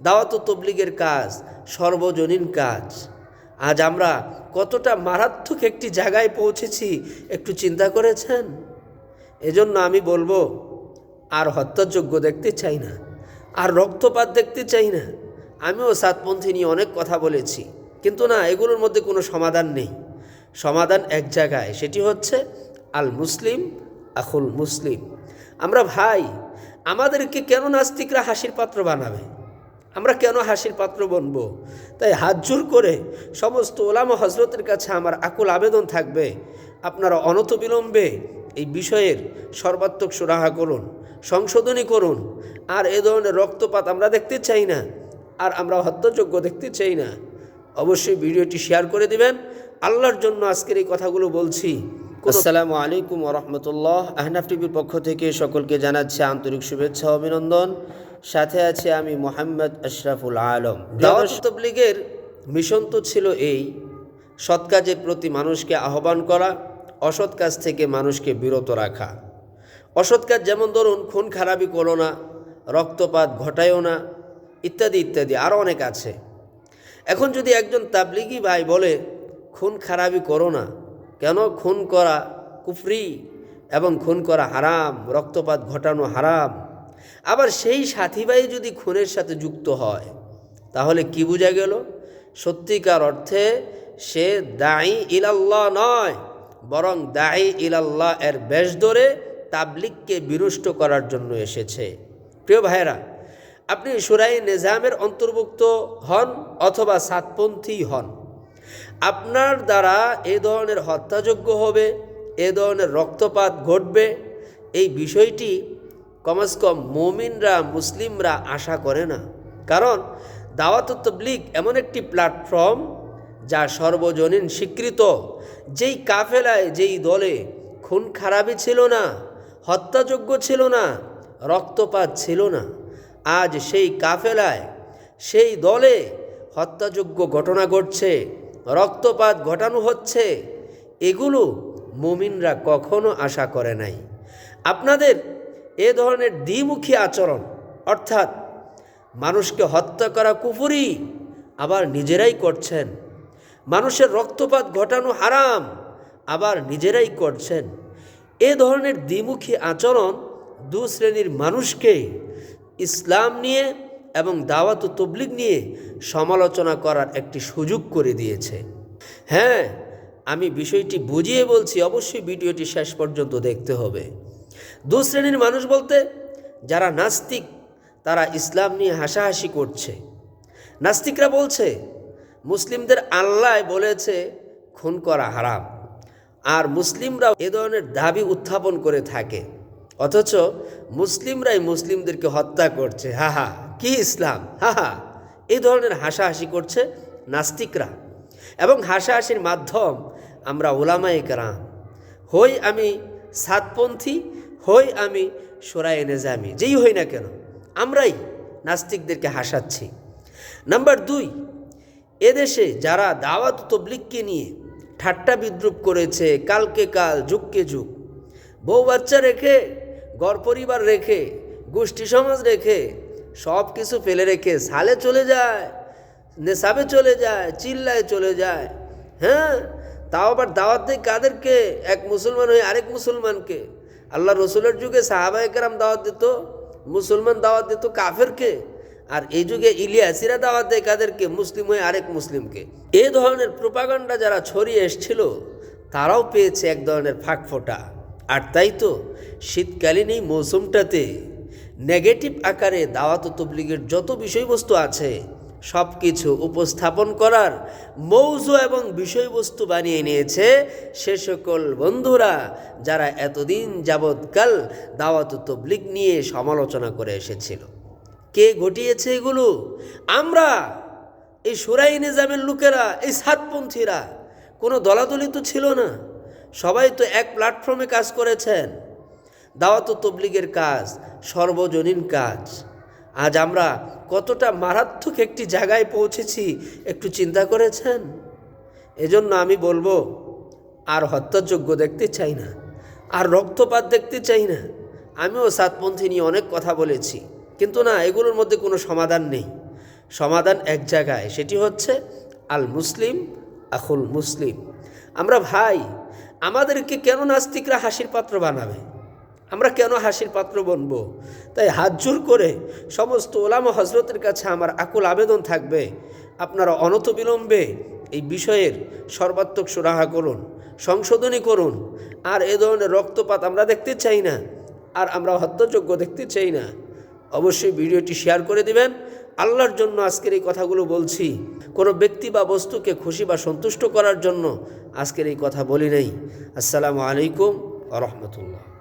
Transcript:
দাওয়াত তবলিগের কাজ, সর্বজনীন কাজ। আজ আমরা কতটা মারাত্মক একটি জায়গায় পৌঁছেছি একটু চিন্তা করেছেন? এজন্য আমি বলব, আর হত্যাযোগ্য দেখতে চাই না, আর রক্তপাত দেখতে চাই না। আমিও সাতপন্থী নিয়ে অনেক কথা বলেছি, কিন্তু না, এগুলোর মধ্যে কোনো সমাধান নেই। সমাধান এক জায়গায়, সেটি হচ্ছে আল মুসলিম আখুল মুসলিম আমরা ভাই, আমাদেরকে কেন নাস্তিকরা হাসির পাত্র বানাবে? আমরা কেন হাসির পাত্র বনব? তাই হাত জোর করে সমস্ত ওলামা হজরতের কাছে আমার আকুল আবেদন থাকবে। আপনারা অনতবিলম্বে এই বিষয়ের সর্বাত্মক সুরাহা করুন, সংশোধনী করুন। আর এ ধরনের রক্তপাত আমরা দেখতে চাই না, আর আমরা হত্যাযোগ্য দেখতে চাই না। অবশ্যই ভিডিওটি শেয়ার করে দিবেন। আল্লাহর জন্য আজকের এই কথাগুলো বলছি। আসসালামু আলাইকুম রহমতুল্লাহ আহনাফ টিভির পক্ষ থেকে সকলকে জানাচ্ছি আন্তরিক শুভেচ্ছা অভিনন্দন। সাথে আছে আমি মোহাম্মদ আশরাফুল আলম। তবলিগের মিশন তো ছিল এই সৎ কাজের প্রতি মানুষকে আহ্বান করা অসৎ কাজ থেকে মানুষকে বিরত রাখা। অসৎ কাজ যেমন ধরুন খুন খারাপি করো না রক্তপাত ঘটায়ও না ইত্যাদি ইত্যাদি আরও অনেক আছে। এখন যদি একজন তাবলিগি ভাই বলে খুন খারাপি করো না কেন খুন করা কুফরি এবং খুন করা হারাম, রক্তপাত ঘটানো হারাম? আবার সেই সাথী ভাই যদি খুনের সাথে যুক্ত হয়, তাহলে কি বোঝা গেল? সত্যিকার অর্থে সে দায়ী ইলাল্লাহ নয়, বরং দায়ী ইলাল্লাহ এর বেশ ধরে তাবলিগকে বিনষ্ট করার জন্য এসেছে। প্রিয় ভাইরা আপনি সুরাই নিজামের অন্তর্ভুক্ত হন অথবা সাতপন্থী হন। আপনার দ্বারা এ ধরনের হত্যাযোগ্য হবে, এ ধরনের রক্তপাত ঘটবে। এই বিষয়টি কমাস কম মমিনরা, মুসলিমরা আশা করে না। কারণ দাওয়াত তবলিগ এমন একটি প্ল্যাটফর্ম যা সর্বজনীন স্বীকৃত। যেই কাফেলায়, যেই দলে খুন খারাপি ছিল না, হত্যাযোগ্য ছিল না, রক্তপাত ছিল না, আজ সেই কাফেলায়, সেই দলে হত্যাযোগ্য ঘটনা ঘটছে। রক্তপাত ঘটানো হচ্ছে। এগুলো মুমিনরা কখনো আশা করে নাই। আপনাদের এ ধরনের দ্বিমুখী আচরণ, অর্থাৎ মানুষকে হত্যা করা কুফুরি, আবার নিজেরাই করছেন। মানুষের রক্তপাত ঘটানো হারাম, আবার নিজেরাই করছেন। এ ধরনের দ্বিমুখী আচরণ দু শ্রেণির মানুষকে ইসলাম নিয়ে এবং দাওয়াত তবলিগ নিয়ে সমালোচনা করার একটি সুযোগ করে দিয়েছে। হ্যাঁ আমি বিষয়টি বুঝিয়ে বলছি, অবশ্যই ভিডিওটি শেষ পর্যন্ত দেখতে হবে। দু শ্রেণির মানুষ বলতে, যারা নাস্তিক, তারা ইসলাম নিয়ে হাসাহাসি করছে। নাস্তিকরা বলছে, মুসলিমদের আল্লাহ বলেছে, খুন করা হারাম। আর মুসলিমরা এ ধরনের দাবি উত্থাপন করে থাকে। অথচ মুসলিমরাই মুসলিমদেরকে হত্যা করছে হা হা কি ইসলাম? হা হা। এই ধরনের হাসাহাসি করছে নাস্তিকরা। এবং হাসাহাসির মাধ্যম আমরা ওলামায়ে কেরাম। হই আমি সাতপন্থী, হই আমি সোরায় নেজামি। যেই হই না কেন, আমরাই নাস্তিকদেরকে হাসাচ্ছি। নাম্বার দুই, এদেশে যারা দাওয়াত তবলিগকে নিয়ে ঠাট্টা বিদ্রুপ করেছে, কালকে কাল যুগকে যুগ, বউ বাচ্চা রেখে গড় পরিবার রেখে, গোষ্ঠী সমাজ রেখে সব কিছু ফেলে রেখে সালে চলে যায়, নেশাবে চলে যায়, চিল্লায় চলে যায় হ্যাঁ? তাও আবার দাওয়াত দেয় কাদেরকে? এক মুসলমান হয়ে আরেক মুসলমানকে। আল্লাহ রসুলের যুগে সাহাবাহিকেরাম দাওয়াত দিত, মুসলমান দাওয়াত দিত কাফেরকে। আর এই যুগে ইলিয়াসিরা দাওয়াত দেয় কাদেরকে? মুসলিম হয়ে আরেক মুসলিমকে। এ ধরনের প্রোপাগান্ডা যারা ছড়িয়ে এসছিল, তারাও পেয়েছে এক ধরনের ফাঁক ফোটা। আর তাই তো শীতকালীন এই মৌসুমটাতে নেগেটিভ আকারে দাওয়াত তবলিগের যত বিষয়বস্তু আছে সব কিছু উপস্থাপন করার মৌজু এবং বিষয়বস্তু বানিয়ে নিয়েছে সে সকল বন্ধুরা যারা এতদিন যাবৎকাল দাওয়াত তবলিগ নিয়ে সমালোচনা করে এসেছিল। কে ঘটিয়েছে এগুলো? আমরা, এই সুরাই নিজামের লোকেরা, এই সাতপন্থীরা। কোনো দলাদলি তো ছিল না। সবাই তো এক প্ল্যাটফর্মে কাজ করেছেন। দাওয়াত তবলিগের কাজ, সর্বজনীন কাজ। আজ আমরা কতটা মারাত্মক একটি জায়গায় পৌঁছেছি, একটু চিন্তা করেছেন? এজন্য আমি বলব, আর হত্যাযোগ্য দেখতে চাই না, আর রক্তপাত দেখতে চাই না। আমিও সাতপন্থী নিয়ে অনেক কথা বলেছি, কিন্তু না, এগুলোর মধ্যে কোনো সমাধান নেই। সমাধান এক জায়গায়, সেটি হচ্ছে আল মুসলিম আখুল মুসলিম আমরা ভাই, আমাদেরকে কেন নাস্তিকরা হাসির পাত্র বানাবে? আমরা কেন হাসির পাত্র বনব? তাই হাত জোর করে সমস্ত ওলামা হজরতের কাছে আমার আকুল আবেদন থাকবে। আপনারা অনতবিলম্বে এই বিষয়ের সর্বাত্মক সুরাহা করুন, সংশোধনী করুন। আর এ ধরনের রক্তপাত আমরা দেখতে চাই না, আর আমরা হত্যযোগ্য দেখতে চাই না। অবশ্যই ভিডিওটি শেয়ার করে দিবেন। আল্লাহর জন্য আজকের এই কথাগুলো বলছি। কোনো ব্যক্তি বা বস্তুকে খুশি বা সন্তুষ্ট করার জন্য আজকের এই কথা বলি নেই। আসসালামু আলাইকুম আ রহমতুল্লাহ।